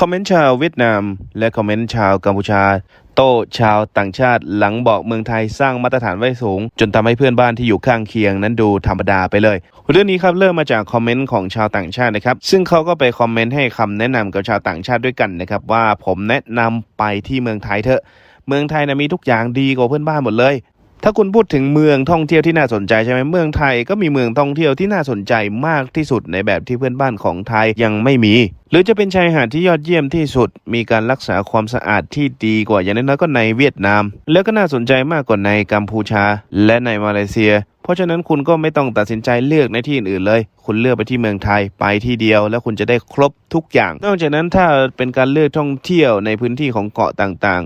คอมเมนต์ชาวเวียดนาม และคอมเมนต์ชาวกัมพูชา โต้ชาวต่างชาติหลังบอกเมืองไทยสร้างมาตรฐานไว้สูง จนทำให้เพื่อนบ้านที่อยู่ข้างเคียงนั้นดูธรรมดาไปเลย เรื่องนี้ครับเริ่มมาจากคอมเมนต์ของชาวต่างชาตินะครับ ซึ่งเขาก็ไปคอมเมนต์ให้คำแนะนำกับชาวต่างชาติด้วยกันนะครับว่าผมแนะนำไปที่เมืองไทยเถอะเมืองไทยนะมีทุกอย่างดีกว่าเพื่อนบ้านหมดเลย ถ้าคุณพูดถึงเมืองท่องเที่ยวที่น่าสนใจใช่ไหมเมืองไทยก็มีเมืองท่องเที่ยวที่น่าสนใจมากที่สุดในแบบที่เพื่อนบ้านของไทยยังไม่มี หรือจะเป็นชายหาดที่ยอดเยี่ยมที่สุด มีการรักษาความสะอาดที่ดีกว่าอย่างน้อยก็ในเวียดนาม แล้วก็น่าสนใจมากกว่าในกัมพูชา และในมาเลเซีย เพราะฉะนั้นคุณก็ไม่ต้องตัดสินใจเลือกในที่อื่นๆเลย คุณเลือกไปที่เมืองไทยไปที่เดียว แล้วคุณจะได้ครบทุกอย่าง นอกจากนั้นถ้าเป็นการเลือกท่องเที่ยวในพื้นที่ของเกาะต่าง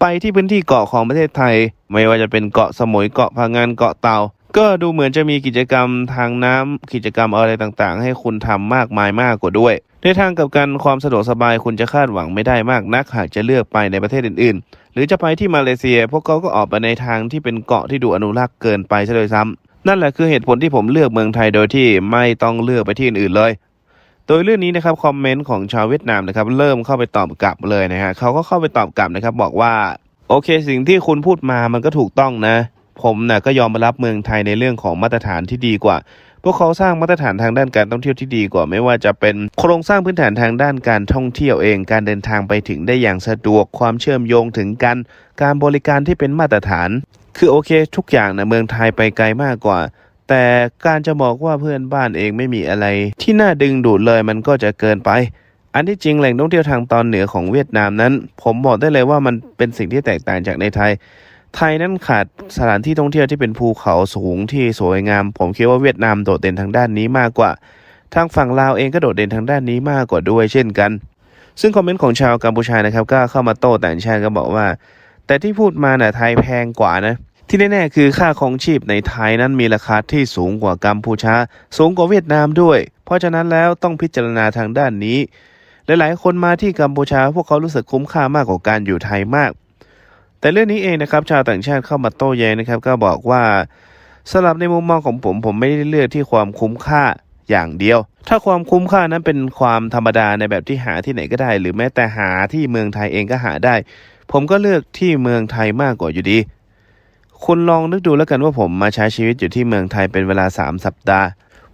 ไปที่พื้นที่เกาะของประเทศไทย ไม่ว่าจะเป็นเกาะสมุยเกาะพังงานเกาะเต่าก็ดูเหมือนจะมีกิจกรรมทางน้ำกิจกรรมอะไรต่างๆ ให้คุณทำมากมายมากกว่าด้วย ในทางกับการความสะดวกสบายคุณจะคาดหวังไม่ได้มากนัก หากจะเลือกไปในประเทศอื่นๆ หรือจะไปที่มาเลเซีย พวกเขาก็ออกไปในทางที่เป็นเกาะที่ดูอนุรักษ์เกินไปซะเลยซ้ำนั่นแหละคือเหตุผลที่ผมเลือกเมืองไทยโดยที่ไม่ต้องเลือกไปที่อื่นๆเลย โดยเรื่องนี้นะครับคอมเมนต์ของชาวเวียดนามนะครับเริ่มเข้าไปตอบกลับเลยนะฮะเขาก็เข้าไปตอบกลับนะครับบอกว่าโอเค สิ่งที่คุณพูดมามันก็ถูกต้องนะ ผมนะ่ะก็ยอมรับเมืองไทยในเรื่องของมาตรฐานที่ดีกว่า พวกเขาสร้างมาตรฐานทางด้านการท่องเที่ยวที่ดีกว่า ไม่ว่าจะเป็นโครงสร้างพื้นฐานทางด้านการท่องเที่ยวเอง การเดินทางไปถึงได้อย่างสะดวกความเชื่อมโยงถึงกัน การบริการที่เป็นมาตรฐาน คือโอเค ทุกอย่างนะเมืองไทยไปไกลมากกว่า แต่การจะบอกว่าเพื่อนบ้านเองไม่มีอะไร ที่น่าดึงดูดเลยมันก็จะเกินไป อันที่จริงแหล่งท่องเที่ยวทางตอนเหนือของเวียดนามนั้น ผมบอกได้เลยว่ามันเป็นสิ่งที่แตกต่างจากในไทย ไทยนั้นขาดสถานที่ท่องเที่ยวที่เป็นภูเขาสูงที่สวยงาม ผมคิดว่าเวียดนามโดดเด่นทางด้านนี้มากกว่า ทางฝั่งลาวเองก็โดดเด่นทางด้านนี้มากกว่าด้วยเช่นกัน ซึ่งคอมเมนต์ของชาวกัมพูชานะครับก็เข้ามาโต้ต่างชาติก็บอกว่า แต่ที่พูดมาน่ะไทยแพงกว่านะ ที่แน่ๆคือค่าครองชีพในไทยนั้นมีราคาที่สูงกว่ากัมพูชา สูงกว่าเวียดนามด้วย เพราะฉะนั้นแล้วต้องพิจารณาทางด้านนี้ หลายๆ คนมาที่กัมพูชาพวกเขารู้สึกคุ้มค่ามากกว่าการอยู่ไทยมาก แต่เรื่องนี้เองนะครับชาวต่างชาติเข้ามาโต้แย้งนะครับ ก็บอกว่าสำหรับในมุมมองของผมผมไม่ได้เลือกที่ความคุ้มค่าอย่างเดียว ถ้าความคุ้มค่านั้นเป็นความธรรมดาในแบบที่หาที่ไหนก็ได้ หรือแม้แต่หาที่เมืองไทยเองก็หาได้ ผมก็เลือกที่เมืองไทยมากกว่าอยู่ดี คุณลองนึกดูแล้วกันว่าผมมาใช้ชีวิตอยู่ที่เมืองไทยเป็นเวลา 3 สัปดาห์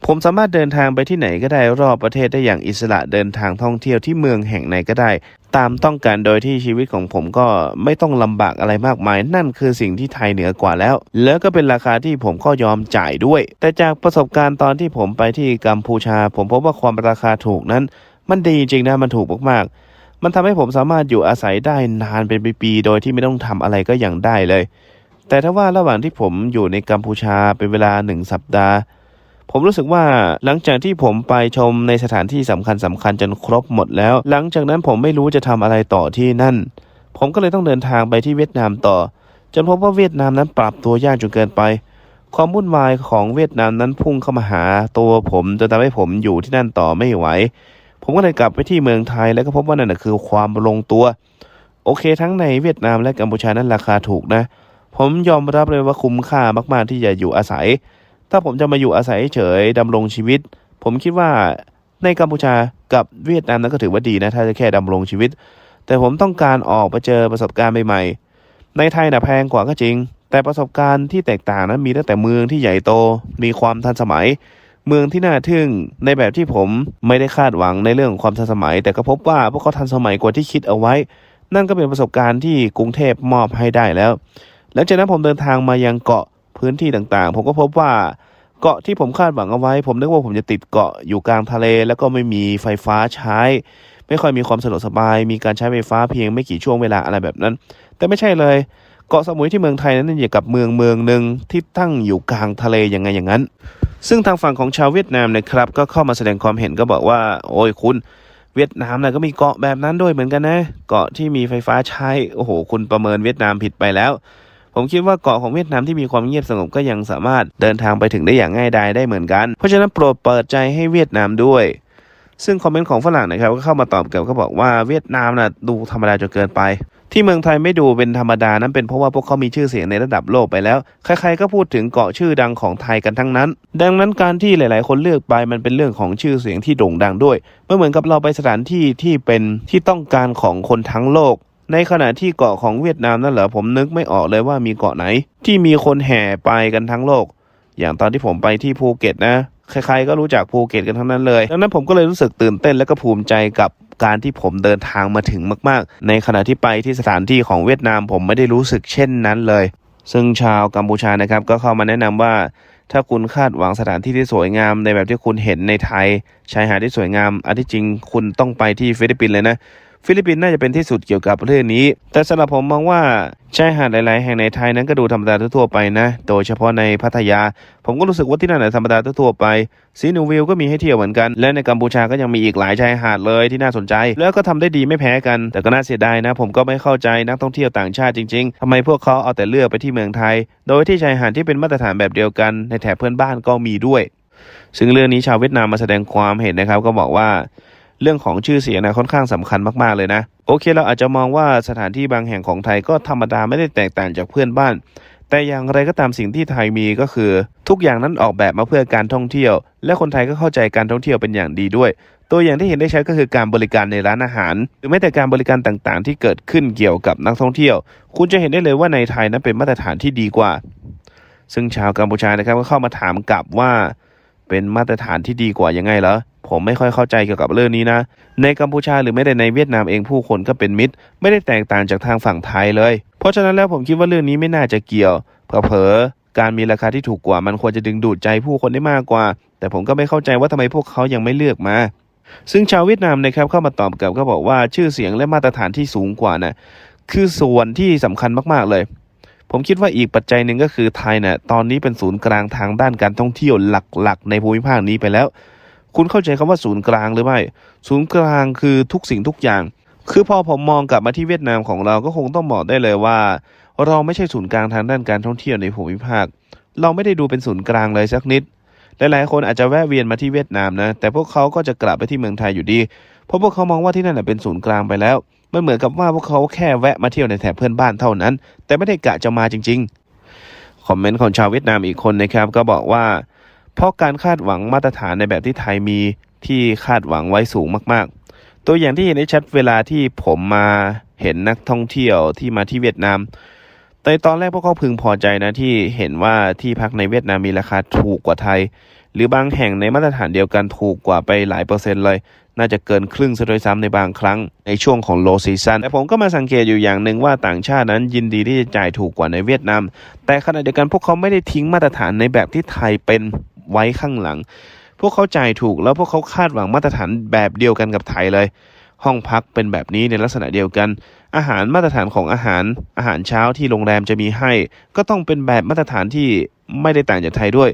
ผมสามารถเดินทางไปที่ไหนก็ได้รอบประเทศได้อย่างอิสระเดินทางท่องเที่ยวที่เมืองแห่งไหนก็ได้ ตามต้องการโดยที่ชีวิตของผมก็ไม่ต้องลำบากอะไรมากมาย นั่นคือสิ่งที่ไทยเหนือกว่าแล้ว แล้วก็เป็นราคาที่ผมก็ยอมจ่ายด้วย แต่จากประสบการณ์ตอนที่ผมไปที่กัมพูชา ผมพบว่าความราคาถูกนั้น มันดีจริงนะมันถูกมากๆ มันทำให้ผมสามารถอยู่อาศัยได้นานเป็นปีๆโดยที่ไม่ต้องทำอะไรก็ยังได้เลย แต่ถ้าว่าระหว่างที่ผมอยู่ในกัมพูชาเป็นเวลาหนึ่งสัปดาห์ ผมรู้สึกว่าหลังจากที่ผมไปชมในสถานที่สำคัญสำคัญจนครบหมดแล้ว หลังจากนั้นผมไม่รู้จะทำอะไรต่อที่นั่น ผมก็เลยต้องเดินทางไปที่เวียดนามต่อ จนพบว่าเวียดนามนั้นปรับตัวยากจนเกินไป ความวุ่นวายของเวียดนามนั้นพุ่งเข้ามาหาตัวผมจนทำให้ผมอยู่ที่นั่นต่อไม่ไหวผมก็เลยกลับไปที่เมืองไทยแล้วก็พบว่านั่นคือความลงตัว โอเค ทั้งในเวียดนามและกัมพูชานั้นราคาถูกนะ ผมยอมรับเลยว่าคุ้มค่ามาก ๆ ที่จะอยู่อาศัย ถ้าผมจะมาอยู่อาศัยเฉยดำรงชีวิต ผมคิดว่าในกัมพูชากับเวียดนามนั้นก็ถือว่าดีนะ ถ้าจะแค่ดำรงชีวิต แต่ผมต้องการออกไปเจอประสบการณ์ใหม่ๆ ในไทยนะแพงกว่าก็จริง แต่ประสบการณ์ที่แตกต่างนั้นมีตั้งแต่เมืองที่ใหญ่โต มีความทันสมัย เมืองที่น่าทึ่งในแบบที่ผมไม่ได้คาดหวังในเรื่องของความทันสมัย แต่ก็พบว่าพวกเขาทันสมัยกว่าที่คิดเอาไว้ นั่นก็เป็นประสบการณ์ที่กรุงเทพมอบให้ได้แล้ว หลังจากนั้นผมเดินทางมายังเกาะพื้นที่ต่างๆ ผมก็พบว่าเกาะที่ผมคาดหวังเอาไว้ ผมนึกว่าผมจะติดเกาะอยู่กลางทะเล แล้วก็ไม่มีไฟฟ้าใช้ ไม่ค่อยมีความสะดวกสบาย มีการใช้ไฟฟ้าเพียงไม่กี่ช่วงเวลาอะไรแบบนั้น แต่ไม่ใช่เลย เกาะสมุยที่เมืองไทยนั้นอย่างกับเมืองเมืองหนึ่งที่ตั้งอยู่กลางทะเลยังไงอย่างนั้น ซึ่งทางฝั่งของชาวเวียดนามนะครับ ก็เข้ามาแสดงความเห็นก็บอกว่า โอ้ยคุณเวียดนามนะก็มีเกาะแบบนั้นด้วยเหมือนกันนะ เกาะที่มีไฟฟ้าใช้ โอ้โห คุณประเมินเวียดนามผิดไปแล้ว ผมคิดว่าเกาะของเวียดนามที่มีความเงียบสงบก็ยังสามารถเดินทางไปถึงได้อย่างง่ายดายได้เหมือนกัน เพราะฉะนั้นโปรดเปิดใจให้เวียดนามด้วยซึ่งคอมเมนต์ของฝรั่งนะครับก็เข้ามาตอบกลับก็บอกว่าเวียดนามนะดูธรรมดาจนเกินไป ที่เมืองไทยไม่ดูเป็นธรรมดานั้นเป็นเพราะว่าพวกเขามีชื่อเสียงในระดับโลกไปแล้ว ใครๆก็พูดถึงเกาะชื่อดังของไทยกันทั้งนั้น ดังนั้นการที่หลาย ๆ คนเลือกไปมันเป็นเรื่องของชื่อเสียงที่โด่งดังด้วยไม่เหมือนกับเราไปสถานที่ที่เป็นที่ต้องการของคนทั้งโลก ในขณะที่เกาะของเวียดนามนั่นเหรอผมนึกไม่ออกเลยว่ามีเกาะไหน ที่มีคนแห่ไปกันทั้งโลก อย่างตอนที่ผมไปที่ภูเก็ตนะใครๆก็รู้จักภูเก็ตกันทั้งนั้นเลยดังนั้นผมก็เลยรู้สึกตื่นเต้นและก็ภูมิใจกับการที่ผมเดินทางมาถึงมาก ๆ ในขณะที่ไปที่สถานที่ของเวียดนามผมไม่ได้รู้สึกเช่นนั้นเลย ซึ่งชาวกัมพูชานะครับก็เข้ามาแนะนำว่า ถ้าคุณคาดหวังสถานที่ที่สวยงามในแบบที่คุณเห็นในไทยชายหาดที่สวยงามอันที่จริงคุณต้องไปที่ฟิลิปปินส์เลยนะ ฟิลิปปินส์น่าจะเป็นที่สุดเกี่ยวกับเรื่องนี้ แต่สำหรับผมมองว่าชายหาดหลาย ๆ แห่งในไทยนั้นก็ดูธรรมดาทั่วไปนะ โดยเฉพาะในพัทยา ผมก็รู้สึกว่าที่นั่นนะธรรมดาทั่วไปซีนูวิลก็มีให้เที่ยวเหมือนกัน และในกัมพูชาก็ยังมีอีกหลายชายหาดเลยที่น่าสนใจ แล้วก็ทำได้ดีไม่แพ้กัน แต่ก็น่าเสียดายนะ ผมก็ไม่เข้าใจนักท่องเที่ยวต่างชาติจริง ๆทำไมพวกเขาเอาแต่เลือกไปที่เมืองไทย โดยที่ชายหาดที่เป็นมาตรฐานแบบเดียวกัน ในแถบเพื่อนบ้านก็มีด้วย ซึ่งเรื่องนี้ชาวเวียดนามมาแสดงความเห็นนะครับก็บอกว่า เรื่องของชื่อเสียงนะค่อนข้างสำคัญมากๆเลยนะ โอเคเราอาจจะมองว่าสถานที่บางแห่งของไทยก็ธรรมดาไม่ได้แตกต่างจากเพื่อนบ้าน แต่อย่างไรก็ตามสิ่งที่ไทยมีก็คือ ทุกอย่างนั้นออกแบบมาเพื่อการท่องเที่ยว และคนไทยก็เข้าใจการท่องเที่ยวเป็นอย่างดีด้วย ตัวอย่างที่เห็นได้ใชัดก็คือการบริการในร้านอาหาร หรือแม้แต่การบริการต่างๆ ที่เกิดขึ้นเกี่ยวกับนักท่องเที่ยว คุณจะเห็นได้เลยว่าในไทยนั้นเป็นมาตรฐานที่ดีกว่า ซึ่งชาวกัมพูชานะครับก็เข้ามาถามกลับว่าเป็นมาตรฐานที่ดีกว่ายังไงเหรอ ผมไม่ค่อยเข้าใจเกี่ยวกับเรื่องนี้นะ ในกัมพูชาหรือไม่แต่ในเวียดนามเองผู้คนก็เป็นมิตร ไม่ได้แตกต่างจากทางฝั่งไทยเลย เพราะฉะนั้นแล้วผมคิดว่าเรื่องนี้ไม่น่าจะเกี่ยวเผลอๆการมีราคาที่ถูกกว่ามันควรจะดึงดูดใจผู้คนได้มากกว่า แต่ผมก็ไม่เข้าใจว่าทำไมพวกเขายังไม่เลือกมา ซึ่งชาวเวียดนามนะครับเข้ามาตอบกลับก็บอกว่าชื่อเสียงและมาตรฐานที่สูงกว่านะคือส่วนที่สำคัญมากๆเลย ผมคิดว่าอีกปัจจัยหนึ่งก็คือไทยเนี่ยตอนนี้เป็นศูนย์กลางทางด้านการท่องเที่ยวหลักๆ ในภูมิภาคนี้ไปแล้ว คุณเข้าใจคำว่าศูนย์กลางหรือไม่ศูนย์กลางคือทุกสิ่งทุกอย่าง คือพอผมมองกลับมาที่เวียดนามของเราก็คงต้องบอกได้เลยว่า เราไม่ใช่ศูนย์กลางทางด้านการท่องเที่ยวในภูมิภาค เราไม่ได้ดูเป็นศูนย์กลางเลยสักนิดหลายๆคนอาจจะแวะเวียนมาที่เวียดนามนะ แต่พวกเขาก็จะกลับไปที่เมืองไทยอยู่ดี เพราะพวกเขามองว่าที่นั่นเป็นศูนย์กลางไปแล้ว มันเหมือนกับว่าพวกเขาแค่แวะมาเที่ยวในแถบเพื่อนบ้านเท่านั้น แต่ไม่ได้กะจะมาจริง ๆ คอมเมนต์ของชาวเวียดนามอีกคนนะครับก็บอกว่า เพราะการคาดหวังมาตรฐานในแบบที่ไทยมีที่คาดหวังไว้สูงมากๆ ตัวอย่างที่เห็นได้ชัดเวลาที่ผมมาเห็นนักท่องเที่ยวที่มาที่เวียดนามแต่ตอนแรกพวกเขาพึงพอใจนะที่เห็นว่าที่พักในเวียดนามมีราคาถูกกว่าไทย หรือบางแห่งในมาตรฐานเดียวกันถูกกว่าไปหลายเปอร์เซ็นต์เลย น่าจะเกินครึ่งซะด้วยซ้ำในบางครั้งในช่วงของโลซีซันแต่ผมก็มาสังเกตอยู่อย่างหนึ่งว่าต่างชาตินั้นยินดีที่จะจ่ายถูกกว่าในเวียดนาม แต่ขณะเดียวกันพวกเขาไม่ได้ทิ้งมาตรฐานในแบบที่ไทยเป็น ไว้ข้างหลัง พวกเขาจ่ายถูกแล้วพวกเขาคาดหวังมาตรฐานแบบเดียวกันกับไทยเลย ห้องพักเป็นแบบนี้ในลักษณะเดียวกัน อาหารมาตรฐานของอาหาร อาหารเช้าที่โรงแรมจะมีให้ ก็ต้องเป็นแบบมาตรฐานที่ไม่ได้ต่างจากไทยด้วย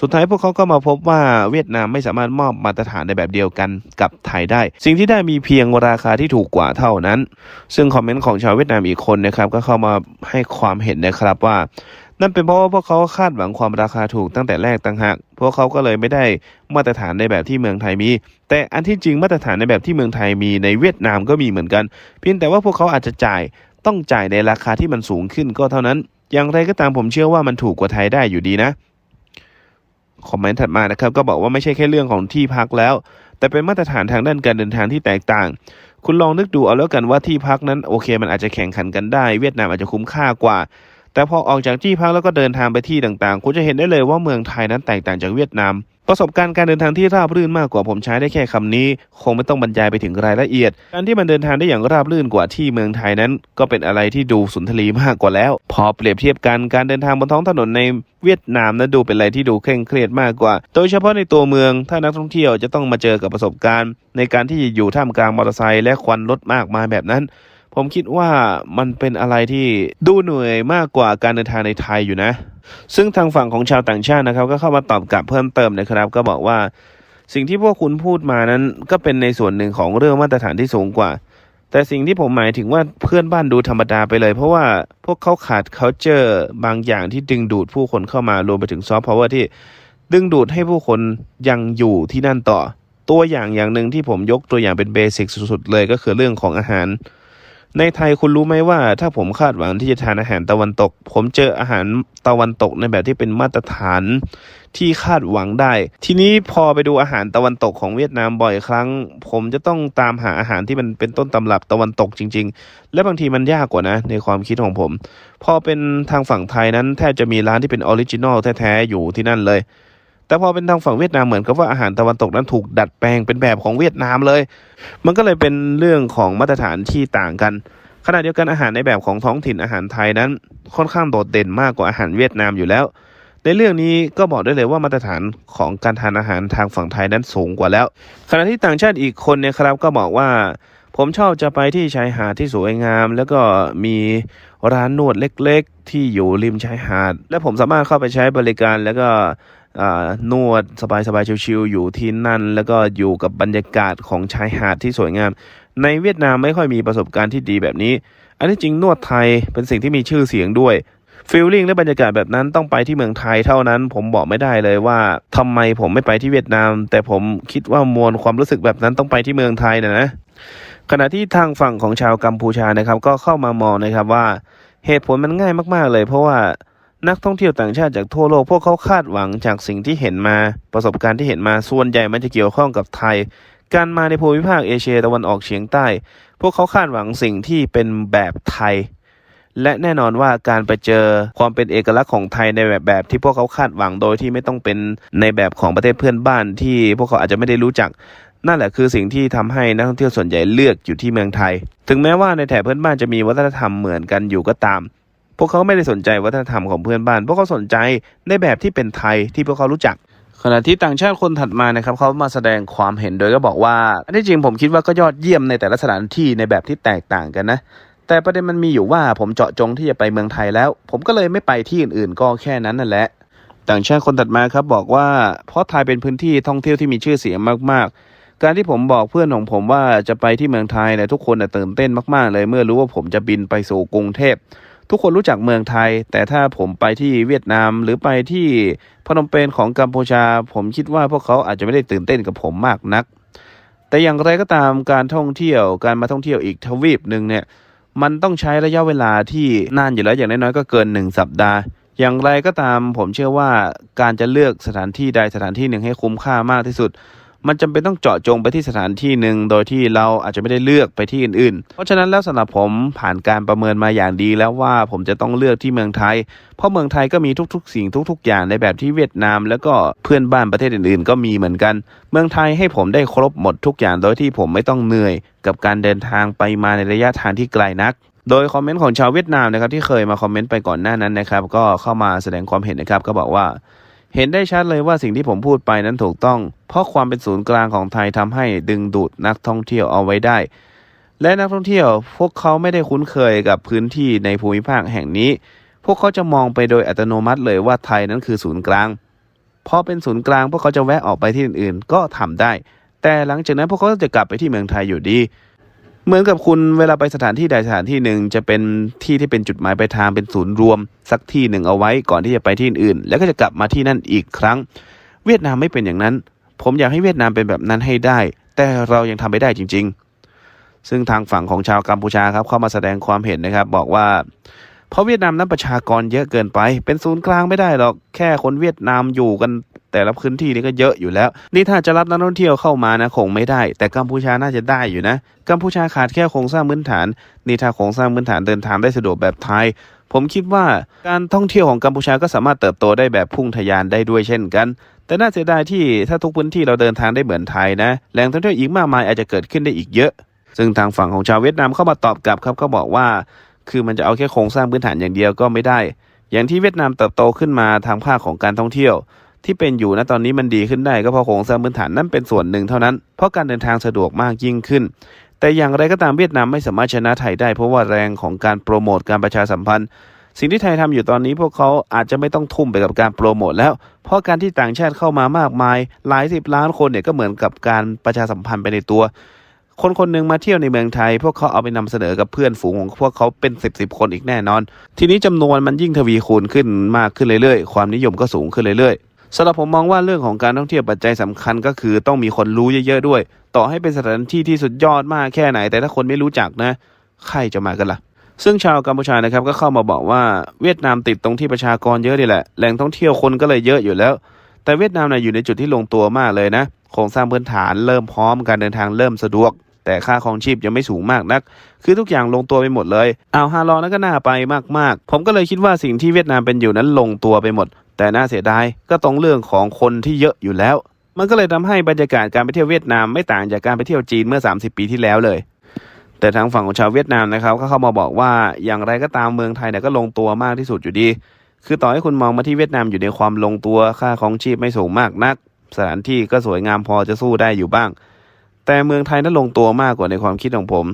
สุดท้ายพวกเขาก็มาพบว่าเวียดนามไม่สามารถมอบมาตรฐานในแบบเดียวกันกับไทยได้ สิ่งที่ได้มีเพียงราคาที่ถูกกว่าเท่านั้น ซึ่งคอมเมนต์ของชาวเวียดนามอีกคนนะครับก็เข้ามาให้ความเห็นนะครับว่านั่นเป็นเพราะว่าพวกเขาคาดหวังความราคาถูกตั้งแต่แรกต่างหาก พวกเขาก็เลยไม่ได้มาตรฐานในแบบที่เมืองไทยมี แต่อันที่จริงมาตรฐานในแบบที่เมืองไทยมีในเวียดนามก็มีเหมือนกัน เพียงแต่ว่าพวกเขาอาจจะจ่ายต้องจ่ายในราคาที่มันสูงขึ้นก็เท่านั้น อย่างไรก็ตามผมเชื่อว่ามันถูกกว่าไทยได้อยู่ดีนะ คอมเมนต์ถัดมานะครับก็บอกว่าไม่ใช่แค่เรื่องของที่พักแล้ว แต่เป็นมาตรฐานทางด้านการเดินทางที่แตกต่าง คุณลองนึกดูเอาแล้วกันว่าที่พักนั้นโอเค มันอาจจะแข่งขันกันได้ เวียดนามอาจจะคุ้มค่ากว่า แต่พอออกจากที่พักแล้วก็เดินทางไปที่ต่างๆ คุณจะเห็นได้เลยว่าเมืองไทยนั้นแตกต่างจากเวียดนาม ประสบการณ์การเดินทางที่ราบรื่นมากกว่าผมใช้ได้แค่คำนี้ คงไม่ต้องบรรยายไปถึงรายละเอียด การที่มันเดินทางได้อย่างราบรื่นกว่าที่เมืองไทยนั้น ก็เป็นอะไรที่ดูสุนทรีมากกว่าแล้ว พอเปรียบเทียบกันการเดินทางบนท้องถนนในเวียดนามนั้นดูเป็นอะไรที่ดูเคร่งเครียดมากกว่า โดยเฉพาะในตัวเมือง ถ้านักท่องเที่ยวจะต้องมาเจอกับประสบการณ์ ในการที่อยู่ท่ามกลางมอเตอร์ไซค์และควันรถมากมายแบบนั้น ผมคิดว่ามันเป็นอะไรที่ดูเหนื่อยมากกว่าการเดินทางในไทยอยู่นะ ซึ่งทางฝั่งของชาวต่างชาตินะครับ ก็เข้ามาตอบกลับเพิ่มเติมนะครับ ก็บอกว่า สิ่งที่พวกคุณพูดมานั้น ก็เป็นในส่วนหนึ่งของเรื่องมาตรฐานที่สูงกว่า แต่สิ่งที่ผมหมายถึงว่าเพื่อนบ้านดูธรรมดาไปเลย เพราะว่าพวกเขาขาด culture บางอย่างที่ดึงดูดผู้คนเข้ามารวมไปถึงซอฟต์พาวเวอร์ที่ดึงดูดให้ผู้คนยังอยู่ที่นั่นต่อ ตัวอย่างอย่างหนึ่งที่ผมยกตัวอย่างเป็นเบสิกสุดๆเลยก็คือเรื่องของอาหาร ในไทยคุณรู้ไหมว่า ถ้าผมคาดหวังที่จะทานอาหารตะวันตก ผมเจออาหารตะวันตกในแบบที่เป็นมาตรฐานที่คาดหวังได้ ทีนี้พอไปดูอาหารตะวันตกของเวียดนามบ่อยครั้ง ผมจะต้องตามหาอาหารที่มันเป็นต้นตำรับตะวันตกจริง ๆ และบางทีมันยากกว่านะ ในความคิดของผม พอเป็นทางฝั่งไทยนั้นแทบจะมีร้านที่เป็นออริจินอลแท้ๆอยู่ที่นั่นเลย แต่พอเป็นทางฝั่งเวียดนามเหมือนกับว่าอาหารตะวันตกนั้นถูกดัดแปลงเป็นแบบของเวียดนามเลย มันก็เลยเป็นเรื่องของมาตรฐานที่ต่างกัน ขณะเดียวกันอาหารในแบบของท้องถิ่นอาหารไทยนั้น ค่อนข้างโดดเด่นมากกว่าอาหารเวียดนามอยู่แล้ว ในเรื่องนี้ก็บอกได้เลยว่ามาตรฐานของการทานอาหารทางฝั่งไทยนั้นสูงกว่าแล้ว ขณะที่ต่างชาติอีกคนเนี่ยครับก็บอกว่าผมชอบจะไปที่ชายหาดที่สวยงาม แล้วก็มีร้านนวดเล็กๆ ที่อยู่ริมชายหาด และผมสามารถเข้าไปใช้บริการแล้วก็ นวดสบายๆชิวๆอยู่ที่นั่น แล้วก็อยู่กับบรรยากาศของชายหาดที่สวยงาม ในเวียดนามไม่ค่อยมีประสบการณ์ที่ดีแบบนี้ อันที่จริงนวดไทยเป็นสิ่งที่มีชื่อเสียงด้วยฟีลลิ่งและบรรยากาศแบบนั้นต้องไปที่เมืองไทยเท่านั้น ผมบอกไม่ได้เลยว่าทำไมผมไม่ไปที่เวียดนาม แต่ผมคิดว่ามวลความรู้สึกแบบนั้นต้องไปที่เมืองไทยนะนะขณะที่ทางฝั่งของชาวกัมพูชานะครับ ก็เข้ามามองนะครับว่าเหตุผลมันง่ายมาก ๆเลย เพราะว่า นักท่องเที่ยวต่างชาติจากทั่วโลก พวกเขาคาดหวังจากสิ่งที่เห็นมาประสบการณ์ที่เห็นมาส่วนใหญ่มันจะเกี่ยวข้องกับไทย การมาในภูมิภาคเอเชียตะวันออกเฉียงใต้ พวกเขาคาดหวังสิ่งที่เป็นแบบไทย และแน่นอนว่าการไปเจอความเป็นเอกลักษณ์ของไทยในแบบแบบที่พวกเขาคาดหวังโดยที่ไม่ต้องเป็นในแบบของประเทศเพื่อนบ้านที่พวกเขาอาจจะไม่ได้รู้จักนั่นแหละคือสิ่งที่ทำให้นักท่องเที่ยวส่วนใหญ่เลือกอยู่ที่เมืองไทย ถึงแม้ว่าในแถบเพื่อนบ้านจะมีวัฒนธรรมเหมือนกันอยู่ก็ตาม พวกเขาไม่ได้สนใจวัฒนธรรมของเพื่อนบ้าน พวกเขาสนใจในแบบที่เป็นไทยที่พวกเขารู้จัก ขณะที่ต่างชาติคนถัดมานะครับเขามาแสดงความเห็นโดยก็บอกว่าอันที่จริงผมคิดว่าก็ยอดเยี่ยมในแต่ละสถานที่ในแบบที่แตกต่างกันนะ แต่ประเด็นมันมีอยู่ว่าผมเจาะจงที่จะไปเมืองไทยแล้ว ผมก็เลยไม่ไปที่อื่นๆ ก็แค่นั้นนั่นแหละ ต่างชาติคนถัดมาครับบอกว่าเพราะไทยเป็นพื้นที่ท่องเที่ยวที่มีชื่อเสียงมากๆการที่ผมบอกเพื่อนของผมว่าจะไปที่เมืองไทยเนี่ยทุกคนนะตื่นเต้นมาก ๆ เลยเมื่อรู้ว่าผมจะบินไปสู่กรุงเทพ ทุกคนรู้จักเมืองไทย แต่ถ้าผมไปที่เวียดนามหรือไปที่พนมเปญของกัมพูชา ผมคิดว่าพวกเขาอาจจะไม่ได้ตื่นเต้นกับผมมากนัก แต่อย่างไรก็ตามการท่องเที่ยวการมาท่องเที่ยวอีกทวีปหนึ่งเนี่ยมันต้องใช้ระยะเวลาที่นานอยู่แล้วอย่างน้อยๆก็เกินหนึ่งสัปดาห์ อย่างไรก็ตามผมเชื่อว่าการจะเลือกสถานที่ใดสถานที่หนึ่งให้คุ้มค่ามากที่สุด มันจำเป็นต้องเจาะจงไปที่สถานที่หนึ่งโดยที่เราอาจจะไม่ได้เลือกไปที่อื่น ๆ เพราะฉะนั้นแล้วสำหรับผมผ่านการประเมินมาอย่างดีแล้วว่าผมจะต้องเลือกที่เมืองไทย เพราะเมืองไทยก็มีทุก ๆ สิ่งทุก ๆ อย่างในแบบที่เวียดนาม แล้วก็เพื่อนบ้านประเทศอื่น ๆ ก็มีเหมือนกัน เมืองไทยให้ผมได้ครบหมดทุกอย่างโดยที่ผมไม่ต้องเหนื่อย กับการเดินทางไปมาในระยะทางที่ไกลนักโดยคอมเมนต์ของชาวเวียดนามนะครับที่เคยมาคอมเมนต์ไปก่อนหน้านั้นนะครับ ก็เข้ามาแสดงความเห็นนะครับ ก็บอกว่า เห็นได้ชัดเลยว่าสิ่งที่ผมพูดไปนั้นถูกต้อง เพราะความเป็นศูนย์กลางของไทยทำให้ดึงดูดนักท่องเที่ยวเอาไว้ได้ และนักท่องเที่ยวพวกเขาไม่ได้คุ้นเคยกับพื้นที่ในภูมิภาคแห่งนี้ พวกเขาจะมองไปโดยอัตโนมัติเลยว่าไทยนั้นคือศูนย์กลาง พอเป็นศูนย์กลางพวกเขาจะแวะออกไปที่อื่นๆ ก็ทำได้ แต่หลังจากนั้นพวกเขาจะกลับไปที่เมืองไทยอยู่ดี เหมือนกับคุณเวลาไปสถานที่ใดสถานที่หนึ่งจะเป็นที่ที่เป็นจุดหมายปลายทางเป็นศูนย์รวม สักที่หนึ่งเอาไว้ก่อนที่จะไปที่อื่นๆแล้วก็จะกลับมาที่นั่นอีกครั้ง เวียดนามไม่เป็นอย่างนั้น ผมอยากให้เวียดนามเป็นแบบนั้นให้ได้ แต่เรายังทำไม่ได้จริง ๆ ซึ่งทางฝั่งของชาวกัมพูชาครับเข้ามาแสดงความเห็นนะครับ บอกว่า เพราะเวียดนามนั้นประชากรเยอะเกินไป เป็นศูนย์กลางไม่ได้หรอก แค่คนเวียดนามอยู่กันแต่ละพื้นที่นี่ก็เยอะอยู่แล้ว นี่ถ้าจะรับนักท่องเที่ยวเข้ามานะคงไม่ได้ แต่กัมพูชาน่าจะได้อยู่นะ กัมพูชาขาดแค่โครงสร้างพื้นฐาน นี่ถ้าโครงสร้างพื้นฐานเดินทางได้สะดวกแบบไทย ผมคิดว่าการท่องเที่ยวของกัมพูชาก็สามารถเติบโตได้แบบพุ่งทะยานได้ด้วยเช่นกัน แต่น่าเสียดายที่ถ้าทุกพื้นที่เราเดินทางได้เหมือนไทยนะ แหล่งท่องเที่ยวอีกมากมายอาจจะเกิดขึ้นได้อีกเยอะ ซึ่งทางฝั่งของชาวเวียดนามเข้ามาตอบกลับครับเขาบอกว่า คือมันจะเอาแค่โครงสร้างพื้นฐานอย่างเดียวก็ไม่ได้ อย่างที่เวียดนามเติบโตขึ้นมาทางภาคของการท่องเที่ยว ที่เป็นอยู่นะตอนนี้มันดีขึ้นได้ก็เพราะโครงสร้างพื้นฐานนั่นเป็นส่วนหนึ่งเท่านั้น เพราะการเดินทางสะดวกมากยิ่งขึ้น แต่อย่างไรก็ตามเวียดนามไม่สามารถชนะไทยได้ เพราะว่าแรงของการโปรโมทการประชาสัมพันธ์สิ่งที่ไทยทำอยู่ตอนนี้พวกเขาอาจจะไม่ต้องทุ่มไปกับการโปรโมทแล้ว เพราะการที่ต่างชาติเข้ามามากมาย หลายสิบล้านคนเนี่ยก็เหมือนกับการประชาสัมพันธ์ไปในตัว คนคนหนึ่งมาเที่ยวในเมืองไทย พวกเขาเอาไปนำเสนอกับเพื่อนฝูงของพวกเขาเป็นสิบสิบคนอีกแน่นอน ทีนี้จำนวนมันยิ่งทวีคูณขึ้นมากขึ้นเรื่อยๆ ความนิยมก็สูงขึ้นเรื่อยๆสำหรับผมมองว่าเรื่องของการท่องเที่ยวปัจจัยสำคัญก็คือต้องมีคนรู้เยอะๆด้วย ต่อให้เป็นสถานที่ที่สุดยอดมากแค่ไหน แต่ถ้าคนไม่รู้จักนะ ใครจะมากันล่ะ ซึ่งชาวกัมพูชานะครับก็เข้ามาบอกว่าเวียดนามติดตรงที่ประชากรเยอะนี่แหละ แหล่งท่องเที่ยวคนก็เลยเยอะอยู่แล้ว แต่เวียดนามน่ะอยู่ในจุดที่ลงตัวมากเลยนะโครงสร้างพื้นฐานเริ่มพร้อมการเดินทางเริ่มสะดวก แต่ค่าครองชีพยังไม่สูงมากนัก คือทุกอย่างลงตัวไปหมดเลยอ่าวฮารองนั้นก็น่าไปมากๆ ผมก็เลยคิดว่าสิ่งที่เวียดนามเป็นอยู่นั้นลงตัวไปหมด แต่น่าเสียดายก็ตรงเรื่องของคนที่เยอะอยู่แล้ว มันก็เลยทำให้บรรยากาศการไปเที่ยวเวียดนามไม่ต่างจากการไปเที่ยวจีนเมื่อ 30 ปีที่แล้วเลยแต่ทางฝั่งของชาวเวียดนามนะครับก็เข้ามาบอกว่าอย่างไรก็ตามเมืองไทยเนี่ยก็ลงตัวมากที่สุดอยู่ดี คือต่อให้คุณมองมาที่เวียดนามอยู่ในความลงตัวค่าของชีพไม่สูงมากนัก สถานที่ก็สวยงามพอจะสู้ได้อยู่บ้าง แต่เมืองไทยนั้นลงตัวมากกว่าในความคิดของผม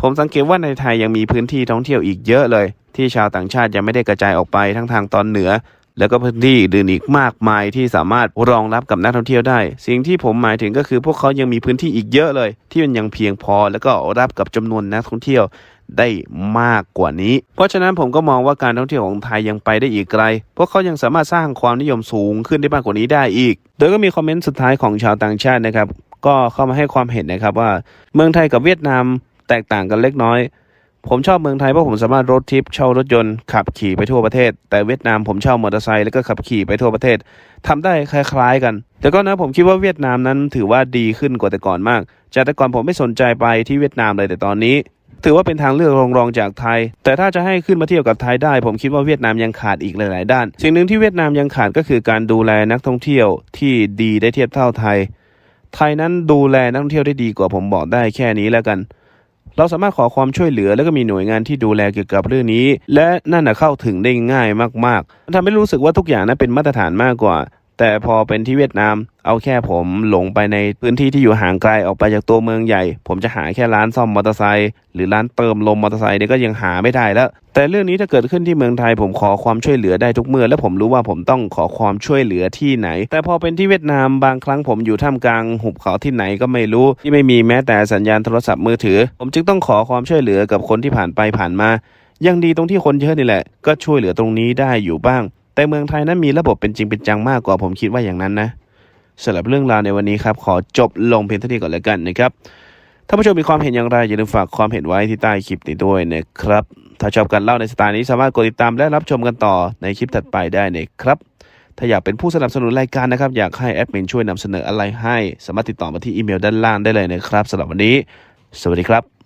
ผมสังเกตว่าในไทยยังมีพื้นที่ท่องเที่ยวอีกเยอะเลย ที่ชาวต่างชาติยังไม่ได้กระจายออกไปทั้งทางตอนเหนือ แล้วก็พื้นที่อื่นอีกมากมายที่สามารถรองรับกับนักท่องเที่ยวได้ สิ่งที่ผมหมายถึงก็คือพวกเขายังมีพื้นที่อีกเยอะเลย ที่มันยังเพียงพอแล้วก็รับกับจำนวนนักท่องเที่ยวได้มากกว่านี้ เพราะฉะนั้นผมก็มองว่าการท่องเที่ยวของไทยยังไปได้อีกไกล พวกเขายังสามารถสร้างความนิยมสูงขึ้นได้มากกว่านี้ได้อีก โดยก็มีคอมเมนต์สุดท้ายของชาวต่างชาตินะครับ ก็เข้ามาให้ความเห็นนะครับว่าเมืองไทยกับเวียดนามแตกต่างกันเล็กน้อย ผมชอบเมืองไทยเพราะผมสามารถรถทริปเช่ารถยนต์ขับขี่ไปทั่วประเทศ แต่เวียดนามผมเช่ามอเตอร์ไซค์แล้วก็ขับขี่ไปทั่วประเทศทำได้คล้าย ๆ กัน แต่ก็นะผมคิดว่าเวียดนามนั้นถือว่าดีขึ้นกว่าแต่ก่อนมาก จากแต่ก่อนผมไม่สนใจไปที่เวียดนามเลยแต่ตอนนี้ ถือว่าเป็นทางเลือกรองๆจากไทย แต่ถ้าจะให้ขึ้นมาเที่ยวกับไทยได้ ผมคิดว่าเวียดนามยังขาดอีกหลาย ๆ ด้าน สิ่งหนึ่งที่เวียดนามยังขาดก็คือการดูแลนักท่องเที่ยวที่ดีได้เทียบเท่าไทย ไทยนั้นดูแลนักท่องเที่ยวได้ดีกว่าผมบอกได้แค่นี้แล้วกัน เราสามารถขอความช่วยเหลือแล้วก็มีหน่วยงานที่ดูแลเกี่ยวกับเรื่องนี้ และนั่นเข้าถึงได้ง่ายมากๆมันทำให้รู้สึกว่าทุกอย่างนั้นเป็นมาตรฐานมากกว่า แต่พอเป็นที่เวียดนาม เอาแค่ผมหลงไปในพื้นที่ที่อยู่ห่างไกลออกไปจากตัวเมืองใหญ่ ผมจะหาแค่ร้านซ่อมมอเตอร์ไซค์หรือร้านเติมลมมอเตอร์ไซค์เนี่ยก็ยังหาไม่ได้แล้ว แต่เรื่องนี้ถ้าเกิดขึ้นที่เมืองไทย ผมขอความช่วยเหลือได้ทุกเมื่อ และผมรู้ว่าผมต้องขอความช่วยเหลือที่ไหน แต่พอเป็นที่เวียดนามบางครั้งผมอยู่ท่ามกลางหุบเขาที่ไหนก็ไม่รู้ ที่ไม่มีแม้แต่สัญญาณโทรศัพท์มือถือ ผมจึงต้องขอความช่วยเหลือกับคนที่ผ่านไปผ่านมายังดีตรงที่คนเยอะนี่แหละ ก็ช่วยเหลือตรงนี้ได้อยู่บ้าง แต่เมืองไทยนั้นมีระบบเป็นจริงเป็นจังมากกว่าผมคิดว่าอย่างนั้นนะสำหรับเรื่องราวในวันนี้ครับ ขอจบลงเพียงเท่านี้ก่อนแล้วกันนะครับ ถ้าผู้ชมมีความเห็นอย่างไรอย่าลืมฝากความเห็นไว้ที่ใต้คลิปนี้ด้วยนะครับ ถ้าชอบการเล่าในสไตล์นี้สามารถกดติดตามและรับชมกันต่อในคลิปถัดไปได้นะครับ ถ้าอยากเป็นผู้สนับสนุนรายการนะครับ อยากให้แอดมินช่วยนำเสนออะไรให้ สามารถติดต่อมาที่อีเมลด้านล่างได้เลยนะครับสำหรับวันนี้ สวัสดีครับ